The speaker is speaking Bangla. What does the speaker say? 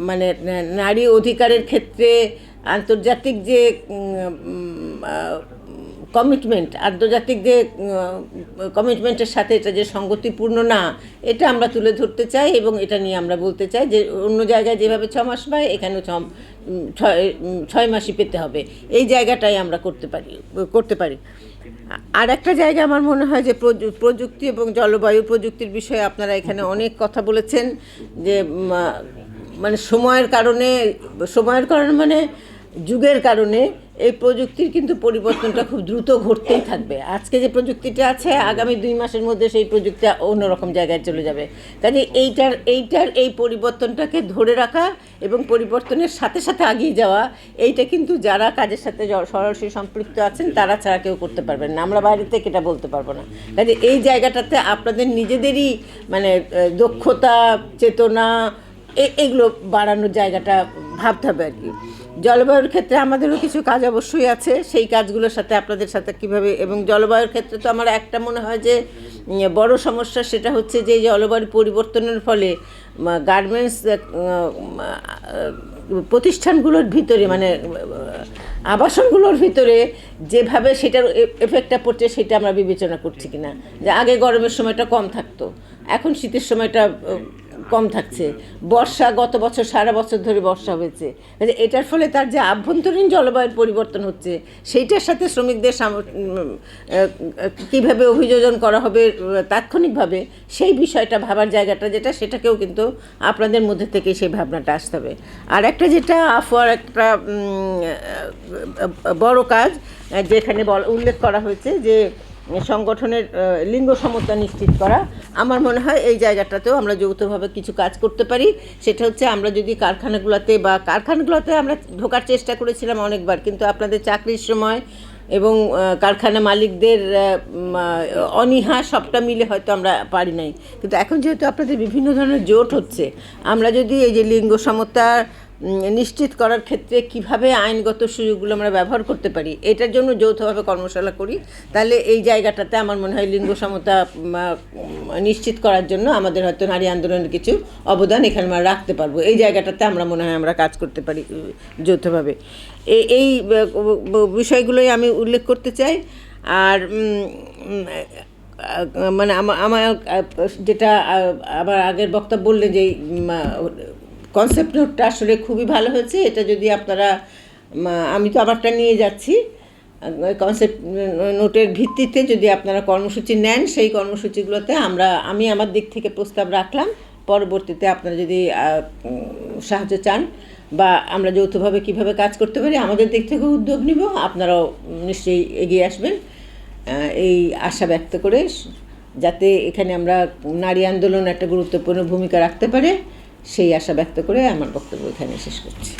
মানে নারী অধিকারের ক্ষেত্রে আন্তর্জাতিক যে কমিটমেন্ট আন্তর্জাতিক যে কমিটমেন্টের সাথে এটা যে সঙ্গতিপূর্ণ না, এটা আমরা তুলে ধরতে চাই এবং এটা নিয়ে আমরা বলতে চাই যে অন্য জায়গায় যেভাবে ছ মাস পায় এখানেও ছয় মাসই পেতে হবে। এই জায়গাটাই আমরা করতে পারি করতে পারি। আর একটা জায়গা আমার মনে হয় যে প্রযু- প্রযুক্তি এবং জলবায়ু প্রযুক্তির বিষয়ে আপনারা এখানে অনেক কথা বলেছেন যে মানে সময়ের কারণে সময়ের কারণে মানে যুগের কারণে এই প্রযুক্তির কিন্তু পরিবর্তনটা খুব দ্রুত ঘটতেই থাকবে। আজকে যে প্রযুক্তিটা আছে, আগামী দুই মাসের মধ্যে সেই প্রযুক্তি অন্যরকম জায়গায় চলে যাবে। কাজে এইটার এইটার এই পরিবর্তনটাকে ধরে রাখা এবং পরিবর্তনের সাথে সাথে এগিয়ে যাওয়া, এইটা কিন্তু যারা কাজের সাথে সরাসরি সম্পৃক্ত আছেন, তারা ছাড়া কেউ করতে পারবেন না। আমরা বাইরে থেকে এটা বলতে পারব না। কাজে এই জায়গাটাতে আপনাদের নিজেদেরই মানে দক্ষতা, চেতনা এগুলো বাড়ানোর জায়গাটা ভাবতে হবে আর কি। জলবায়ুর ক্ষেত্রে আমাদেরও কিছু কাজ অবশ্যই আছে। সেই কাজগুলোর সাথে আপনাদের সাথে কীভাবে এবং জলবায়ুর ক্ষেত্রে তো আমার একটা মনে হয় যে বড় সমস্যা সেটা হচ্ছে যে, জলবায়ু পরিবর্তনের ফলে গার্মেন্টস প্রতিষ্ঠানগুলোর ভিতরে মানে আবাসনগুলোর ভিতরে যেভাবে সেটার এফেক্টটা পড়ছে সেটা আমরা বিবেচনা করছি কিনা। যে আগে গরমের সময়টা কম থাকতো, এখন শীতের সময়টা কম থাকছে। বর্ষা গত বছর সারা বছর ধরে বর্ষা হয়েছে। এটার ফলে তার যে আভ্যন্তরীণ জলবায়ুর পরিবর্তন হচ্ছে, সেইটার সাথে শ্রমিকদের কীভাবে অভিযোজন করা হবে, তাৎক্ষণিকভাবে সেই বিষয়টা ভাবার জায়গাটা যেটা, সেটাকেও কিন্তু আপনাদের মধ্যে থেকে সেই ভাবনাটা আসতে হবে। আর একটা যেটা আফওয়ার একটা বড় কাজ, যেখানে উল্লেখ করা হয়েছে যে সংগঠনের লিঙ্গ সমতা নিশ্চিত করা। আমার মনে হয় এই জায়গাটাতেও আমরা যৌথভাবে কিছু কাজ করতে পারি। সেটা হচ্ছে আমরা যদি কারখানাগুলোতে বা কারখানাগুলোতে আমরা ঢোকার চেষ্টা করেছিলাম অনেকবার কিন্তু আপনাদের চাকরির সময় এবং কারখানা মালিকদের অনীহা সবটা মিলে হয়তো আমরা পারি নাই। কিন্তু এখন যেহেতু আপনাদের বিভিন্ন ধরনের জোট হচ্ছে আমরা যদি এই যে লিঙ্গ সমতা উম, নিশ্চিত করার ক্ষেত্রে কীভাবে আইনগত সুযোগগুলো আমরা ব্যবহার করতে পারি, এটার জন্য যৌথভাবে কর্মশালা করি। তাহলে এই জায়গাটাতে আমার মনে হয় লিঙ্গ সমতা নিশ্চিত করার জন্য আমাদের হয়তো নারী আন্দোলনের কিছু অবদান এখানে আমরা রাখতে পারব। এই জায়গাটাতে আমরা মনে হয় আমরা কাজ করতে পারি যৌথভাবে। এই বিষয়গুলোই আমি উল্লেখ করতে চাই। আর মানে আমার যেটা আবার আগের বক্তা বললেন যে কনসেপ্ট নোটটা আসলে খুবই ভালো হয়েছে। এটা যদি আপনারা আমি তো আমারটা নিয়ে যাচ্ছি। কনসেপ্ট নোটের ভিত্তিতে যদি আপনারা কর্মসূচি নেন, সেই কর্মসূচিগুলোতে আমরা, আমি আমার দিক থেকে প্রস্তাব রাখলাম। পরবর্তীতে আপনারা যদি সাহায্য চান বা আমরা যৌথভাবে কীভাবে কাজ করতে পারি, আমাদের দিক থেকে উদ্যোগ নিব। আপনারাও নিশ্চয়ই এগিয়ে আসবেন। এই আশা ব্যক্ত করে, যাতে এখানে আমরা নারী আন্দোলন একটা গুরুত্বপূর্ণ ভূমিকা রাখতে পারে। সেই আশা ব্যক্ত করে আমার বক্তব্য এখানে শেষ করছি।